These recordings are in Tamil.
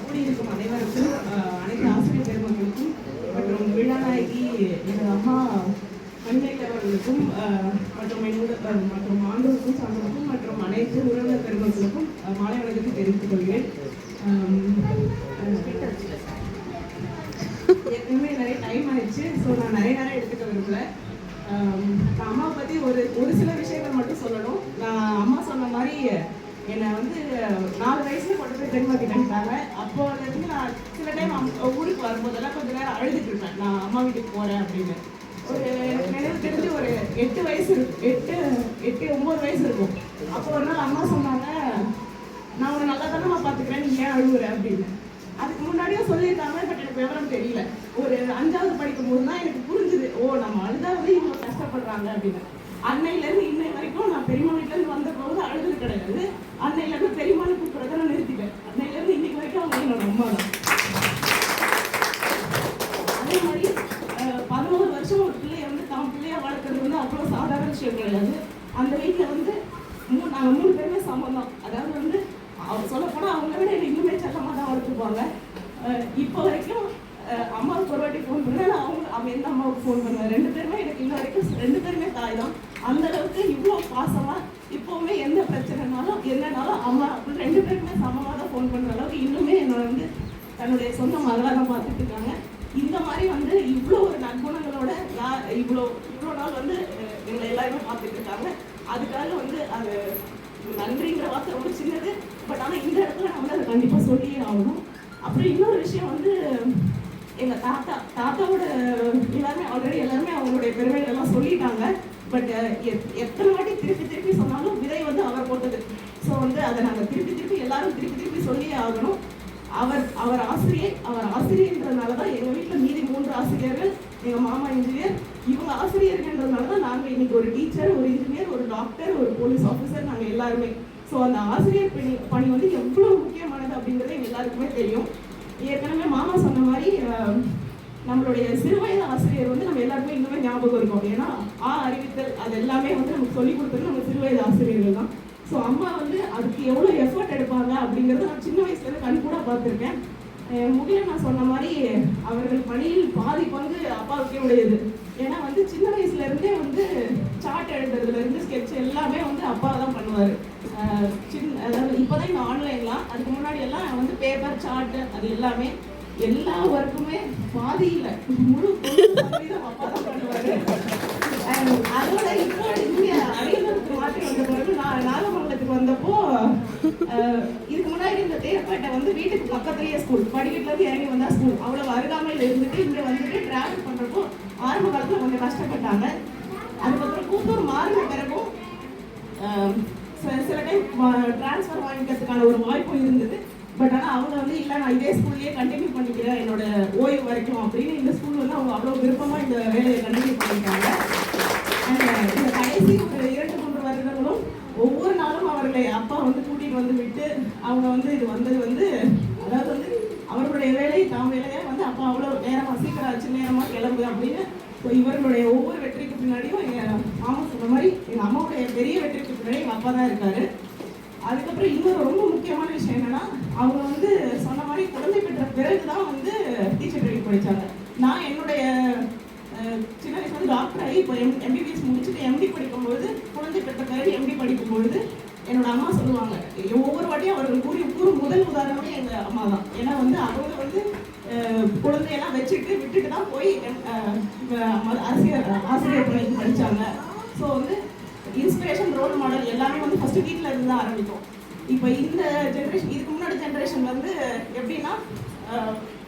கூடியிருக்கும் அனைவருக்கும் அனைத்து ஆசிரியர் பெருமக்களுக்கும் மற்றும் விழாநாயகி எனது அம்மா கண்மைக்கு அவர்களுக்கும் மற்றும் என்னோட மற்றும் ஆண்டோருக்கும் சான்றோருக்கும் மற்றும் அனைத்து உறவினர் பெருமக்களுக்கும் மாலை வணக்கத்தை தெரிவித்துக் கொள்கிறேன். எப்பவுமே நிறைய டைம் ஆயிடுச்சு. ஸோ நான் நிறைய நேரம் எடுத்துக்க விரும்பல. அம்மா பற்றி ஒரு ஒரு சில விஷயங்கள் மட்டும் சொல்லணும். நான் அம்மா சொன்ன மாதிரி என்னை வந்து நாலு வயசுல கொண்டு போய் பெருமாட்டி கண்டிட்டாங்க அப்போலேருந்து நான் சில டைம் ஊருக்கு வரும்போதெல்லாம் கொஞ்சம் நேரம் அழுதுட்டு இருப்பேன். நான் அம்மா வீட்டுக்கு போகிறேன் அப்படின்னு. ஒரு எனக்கு நினைவு தெரிஞ்சு ஒரு எட்டு வயசு இருக்கு எட்டு எட்டு ஒம்பது வயசு இருக்கும். அப்போ ஒரு நாள் அம்மா சொன்னாங்க நான் உன்னை நல்லா தானே நான் பார்த்துக்கிறேன் நீ ஏன் அழுகுற அப்படின்னு. அதுக்கு முன்னாடியே சொல்லியிருக்காங்க பட் எனக்கு விவரம் தெரியல. ஒரு அஞ்சாவது படிக்கும் போது தான் எனக்கு புரிஞ்சுது. ஓ நம்ம அழுதா வந்து இவ்வளோ கஷ்டப்படுறாங்க அப்படின்னு. அன்னையிலேருந்து இன்னை வரைக்கும் நான் பெரியம்மா வீட்டிலேருந்து வந்த போது கிடையாது அன்னையிலேருந்து பெரியமான கூப்பிட்றத நான் நிறுத்திட்டேன். அன்னையிலேருந்து இன்னைக்கு வரைக்கும் அவங்க என்னோட அம்மா தான் அதே மாதிரி பதினோரு வருஷம் ஒரு பிள்ளைய வந்து தான் பிள்ளையா வளர்க்குறது வந்து அவ்வளோ சாதாரண விஷயம் கிடையாது அந்த வீட்டில் வந்து மூணு நாங்கள் மூணு பேருமே சம்பந்தம் அதாவது வந்து அவங்க சொல்லப்போனால் அவங்க விட என்னை இன்னுமே செல்லமாக தான் வளர்த்துருப்பாங்க இப்போ வரைக்கும் அம்மாவுக்கு ஒரு வாட்டி ஃபோன் பண்ணேன். நான் அவங்க அவன் எந்த அம்மாவுக்கு ஃபோன் பண்ணுவேன் ரெண்டு பேருமே எனக்கு இன்ன வரைக்கும் ரெண்டு பேருமே தாய் தான் அந்த அளவுக்கு இவ்வளோ பாசமாக இப்போவுமே எந்த பிரச்சனைனாலும் என்னனாலும் அம்மா அப்படி ரெண்டு பேருமே சமமாக தான் ஃபோன் பண்ணுற அளவுக்கு இன்னுமே என்னை வந்து தன்னுடைய சொந்த மகளாக தான் பார்த்துட்டு இருக்காங்க. இந்த மாதிரி வந்து இவ்வளோ ஒரு நற்குணங்களோட யா- இவ்வளோ இவ்வளோ நாள் வந்து எங்களை எல்லாருமே பார்த்துட்டு இருக்காங்க. அதுக்காக வந்து அது நன்றிங்கிற வார்த்தை ரொம்ப சின்னது. பட் ஆனால் இந்த இடத்துல நான் வந்து அதை கண்டிப்பாக சொல்லியே ஆகணும். அப்புறம் இன்னொரு விஷயம் வந்து எங்கள் தாத்தா தாத்தாவோட எல்லாருமே ஆல்ரெடி எல்லாருமே அவங்களுடைய பெருமைகள் எல்லாம் சொல்லிட்டாங்க. பட் எத்தனை வாட்டி திரு திருப்பி சொன்னாலும் விதை வந்து அவர் போட்டது ஸோ வந்து அதை நாங்கள் திருப்பி திருப்பி எல்லாரும் திருப்பி திருப்பி சொல்லியே ஆகணும். அவர் அவர் ஆசிரியர் அவர் ஆசிரியர்ன்றதுனால தான் எங்கள் வீட்டில் மீதி மூன்று ஆசிரியர்கள் எங்கள் மாமா இன்ஜினியர் இவங்க ஆசிரியர்கள்ன்றதுனால தான் நாங்கள் இன்னைக்கு ஒரு டீச்சர் ஒரு இன்ஜினியர் ஒரு டாக்டர் ஒரு போலீஸ் ஆஃபீஸர் நாங்கள் எல்லாருமே. ஸோ அந்த ஆசிரியர் பணி பணி வந்து எவ்வளோ முக்கியமானது அப்படிங்கிறது எல்லாருக்குமே தெரியும். ஏற்கனவே மாமா சொன்ன மாதிரி நம்மளுடைய சிறுவயது ஆசிரியர் வந்து நம்ம எல்லாருக்குமே இன்னுமே ஞாபகம் இருக்கும். ஏன்னா ஆ அறிவித்தல் அது எல்லாமே வந்து நமக்கு சொல்லிக் கொடுத்தது நம்ம சிறுவயது ஆசிரியர்கள் தான். ஸோ அம்மா வந்து அதுக்கு எவ்வளோ எஃபர்ட் எடுப்பாங்க? அப்படிங்கிறத நான் சின்ன வயசுலேருந்து கண் கூட பார்த்துருக்கேன். முகில நான் சொன்ன மாதிரி அவர்கள் பணியில் பாதி பங்கு அப்பாவுக்கே உடையது. ஏன்னா வந்து சின்ன வயசுல இருந்தே வந்து சார்ட் எழுதுறதுல இருந்து ஸ்கெட்ச் எல்லாமே வந்து அப்பா தான் பண்ணுவார். சின்ன அதாவது இப்போதான் இந்த ஆன்லைன்லாம் அதுக்கு முன்னாடி எல்லாம் வந்து பேப்பர் சார்ட் அது எல்லாமே எல்லா ஒர்க்குமே பாதி இல்லை முழு அப்பா தான் பண்ணுவார். அதோட இப்போ இங்க இதுக்கு முன்னாடி இந்த தேர்ப்பேட்டை வந்து வீட்டுக்கு பக்கத்துலயே ஸ்கூல் படிக்கட்டுல இறங்கி வந்தா ஸ்கூல் அவ்வளவு அருகாமையில் இருந்துட்டு இங்க வந்துட்டு டிராவல் பண்றப்போ ஆரம்ப காலத்துல கொஞ்சம் கஷ்டப்பட்டாங்க. அதுக்கப்புறம் கூத்தூர் மாறின பிறகும் சில சில டைம் ட்ரான்ஸ்ஃபர் வாங்கிக்கிறதுக்கான ஒரு வாய்ப்பும் இருந்தது. பட் ஆனால் அவங்க வந்து இல்லை நான் இதே ஸ்கூல்லேயே கண்டினியூ பண்ணிக்கிறேன் என்னோட ஓய்வு வரைக்கும் அப்படின்னு இந்த ஸ்கூல் வந்து அவங்க அவ்வளோ விருப்பமாக இந்த வேலையை கண்டினியூ பண்ணி And, இந்த கடைசி ஒரு இரண்டு மூன்று வருடங்களும் ஒவ்வொரு நாளும் அவர்களை அப்பா வந்து கூட்டிகிட்டு வந்து விட்டு அவங்க வந்து இது வந்தது வந்து அதாவது வந்து அவர்களுடைய வேலை தாம் வேலையை வந்து அப்பா அவ்வளோ நேரமாக சீக்கிரம் ஆச்சு நேரமாக கிளம்பு அப்படின்னு ஸோ இவர்களுடைய ஒவ்வொரு வெற்றிக்கு பின்னாடியும் எங்கள் மாமா சொன்ன மாதிரி எங்கள் அம்மாவுடைய பெரிய வெற்றிக்கு பின்னாடி எங்கள் அப்பா தான் இருக்காரு. அதுக்கப்புறம் இன்னொரு ரொம்ப முக்கியமான விஷயம் என்னன்னா அவங்க வந்து சொன்ன மாதிரி குழந்தை பெற்ற பிறகு தான் வந்து டீச்சர் ட்ரைனிங் படித்தாங்க நான் என்னுடைய சின்ன வயசுல வந்து டாக்டர் ஆகி இப்போ எம் எம்பிபிஎஸ் முடிச்சுட்டு எம்டி படிக்கும்பொழுது குழந்தை பெற்ற பிறகு எம்டி படிக்கும்பொழுது என்னோட அம்மா சொல்லுவாங்க ஒவ்வொரு வாட்டியும் அவர்கள் கூறி கூறும் முதல் உதாரணமே எங்கள் அம்மா தான் ஏன்னா வந்து அவங்க வந்து குழந்தையெல்லாம் வச்சுட்டு விட்டுட்டு தான் போய் ம- ஆசிரியர் ஆசிரியர் பணிக்கு படித்தாங்க ஸோ வந்து இன்ஸ்பிரேஷன் ரோல் மாடல் எல்லாமே வந்து ஃபர்ஸ்ட் வீட்டில் இருந்து தான் ஆரம்பிக்கும் இப்போ இந்த ஜென்ரேஷன் இதுக்கு முன்னாடி ஜென்ரேஷன் வந்து எப்படின்னா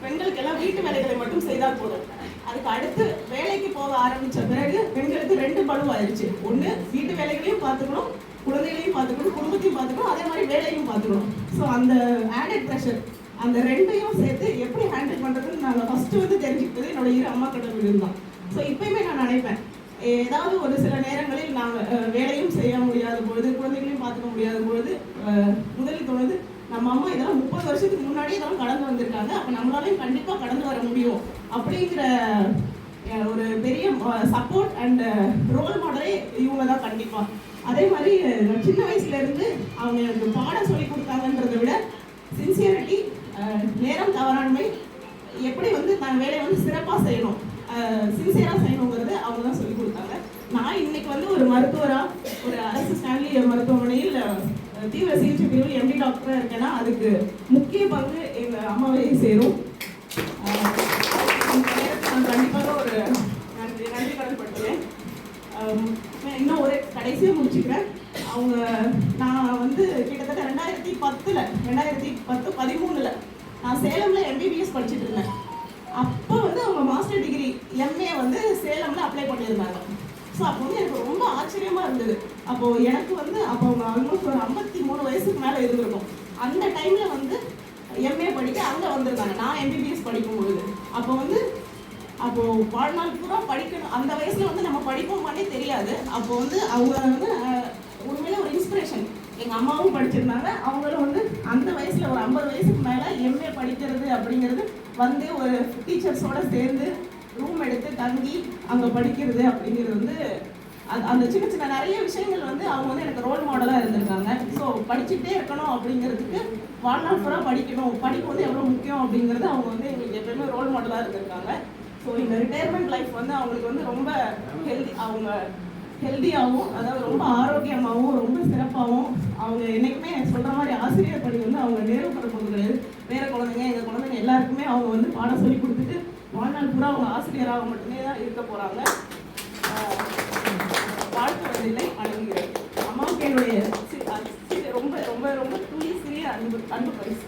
பெண்களுக்கு எல்லாம் வீட்டு வேலைகளை மட்டும் செய்தால் போதும். அதுக்கு அடுத்து வேலைக்கு போக ஆரம்பித்த பிறகு பெண்களுக்கு ரெண்டு பழுவாயிருச்சு. ஒன்று வீட்டு வேலைகளையும் பார்த்துக்கணும் குழந்தைகளையும் பார்த்துக்கணும் குடும்பத்தையும் பார்த்துக்கணும் அதே மாதிரி வேலையும் பார்த்துக்கணும். ஸோ அந்த ஆடட் ப்ரெஷர் அந்த ரெண்டையும் சேர்த்து எப்படி ஹேண்டில் பண்ணுறதுன்னு நாங்கள் ஃபஸ்ட்டு வந்து தெரிஞ்சுக்கிட்டது என்னோட இரு அம்மா கிட்ட தான். ஸோ இப்பயுமே நான் நினைப்பேன் ஏதாவது ஒரு சில நேரங்களில் நாங்கள் வேலையும் செய்ய முடியாத பொழுது குழந்தைகளையும் பார்த்துக்க முடியாத பொழுது முதலில் தோணுது நம்ம அம்மா இதெல்லாம் முப்பது வருஷத்துக்கு முன்னாடி இதெல்லாம் கடந்து வந்திருக்காங்க அப்போ நம்மளாலையும் கண்டிப்பாக கடந்து வர முடியும் அப்படிங்கிற ஒரு பெரிய சப்போர்ட் அண்ட் ரோல் மாடலே இவங்க தான் கண்டிப்பாக அதே மாதிரி நான் சின்ன வயசுல இருந்து அவங்க எனக்கு பாடம் சொல்லி கொடுத்தாங்கன்றத விட சின்சியரிட்டி நேரம் தவறாண்மை எப்படி வந்து நான் வேலையை வந்து சிறப்பாக செய்யணும் சின்சியராக செய்யணுங்கிறது அவங்க தான் சொல்லி கொடுத்தாங்க. நான் இன்னைக்கு வந்து ஒரு மருத்துவராக ஒரு அரசு ஸ்டான்லி மருத்துவமனையில் தீவிர சிகிச்சை பிரிவில் எம்டி டாக்டராக இருக்கேன்னா அதுக்கு முக்கிய பங்கு எங்கள் அம்மாவையும் சேரும். இன்னும் ஒரு கடைசியாக முடிச்சுக்கிறேன். அவங்க நான் வந்து கிட்டத்தட்ட ரெண்டாயிரத்தி பத்தில் ரெண்டாயிரத்தி பத்து பதிமூணில் நான் சேலமில் எம்பிபிஎஸ் படிச்சுட்டு இருந்தேன். அப்போ வந்து அவங்க மாஸ்டர் டிகிரி எம்ஏ வந்து சேலமில் அப்ளை பண்ணியிருந்தாங்க. ஸோ அப்போ வந்து எனக்கு ரொம்ப ஆச்சரியமாக இருந்தது. அப்போது எனக்கு வந்து அப்போ அவங்க ஆல்மோஸ்ட் ஒரு ஐம்பத்தி மூணு வயசுக்கு மேலே இருந்திருக்கும். அந்த டைமில் வந்து எம்ஏ படிக்க அங்கே வந்திருந்தாங்க. நான் எம்பிபிஎஸ் படிக்கும் பொழுது அப்போ வந்து அப்போ வாழ்நாள் பூரா படிக்கணும். அந்த வயசுல வந்து நம்ம படிப்போமானே தெரியாது. அப்போ வந்து அவங்க வந்து உண்மையில ஒரு இன்ஸ்பிரேஷன் எங்க அம்மாவும் படிச்சிருந்தாங்க. அவங்களும் வந்து அந்த வயசுல ஒரு ஐம்பது வயசுக்கு மேல எம்ஏ படிக்கிறது அப்படிங்கிறது வந்து ஒரு டீச்சர்ஸோட சேர்ந்து ரூம் எடுத்து தங்கி அங்க படிக்கிறது அப்படிங்கிறது வந்து அந்த சின்ன சின்ன நிறைய விஷயங்கள் வந்து அவங்க வந்து எனக்கு ரோல் மாடலாக இருந்திருக்காங்க. ஸோ படிச்சுட்டே இருக்கணும் அப்படிங்கிறதுக்கு வாழ்நாள் பூரா படிக்கணும். படிப்பு வந்து எவ்வளோ முக்கியம் அப்படிங்கிறது அவங்க வந்து எங்களுக்கு எப்பயுமே ரோல் மாடலாக இருந்திருக்காங்க. ஸோ இந்த ரிட்டையர்மெண்ட் லைஃப் வந்து அவங்களுக்கு வந்து ரொம்ப ஹெல்தி அவங்க ஹெல்த்தியாகவும் அதாவது ரொம்ப ஆரோக்கியமாகவும் ரொம்ப சிறப்பாகவும் அவங்க என்னைக்குமே சொல்கிற மாதிரி ஆசிரியர் பணி வந்து அவங்க நேரு போது கிடையாது வேறு குழந்தைங்க எங்கள் குழந்தைங்க எல்லாருக்குமே அவங்க வந்து பாடம் சொல்லி கொடுத்துட்டு வாழ்நாள் பூரா அவங்க ஆசிரியராக மட்டுமே தான் இருக்க போகிறாங்க வாழ்த்துவதில்லை அணுகிறேன் அம்மாவுக்கு என்னுடைய ரொம்ப ரொம்ப ரொம்ப தூய சிறிய அன்பு அன்பு பரிசு.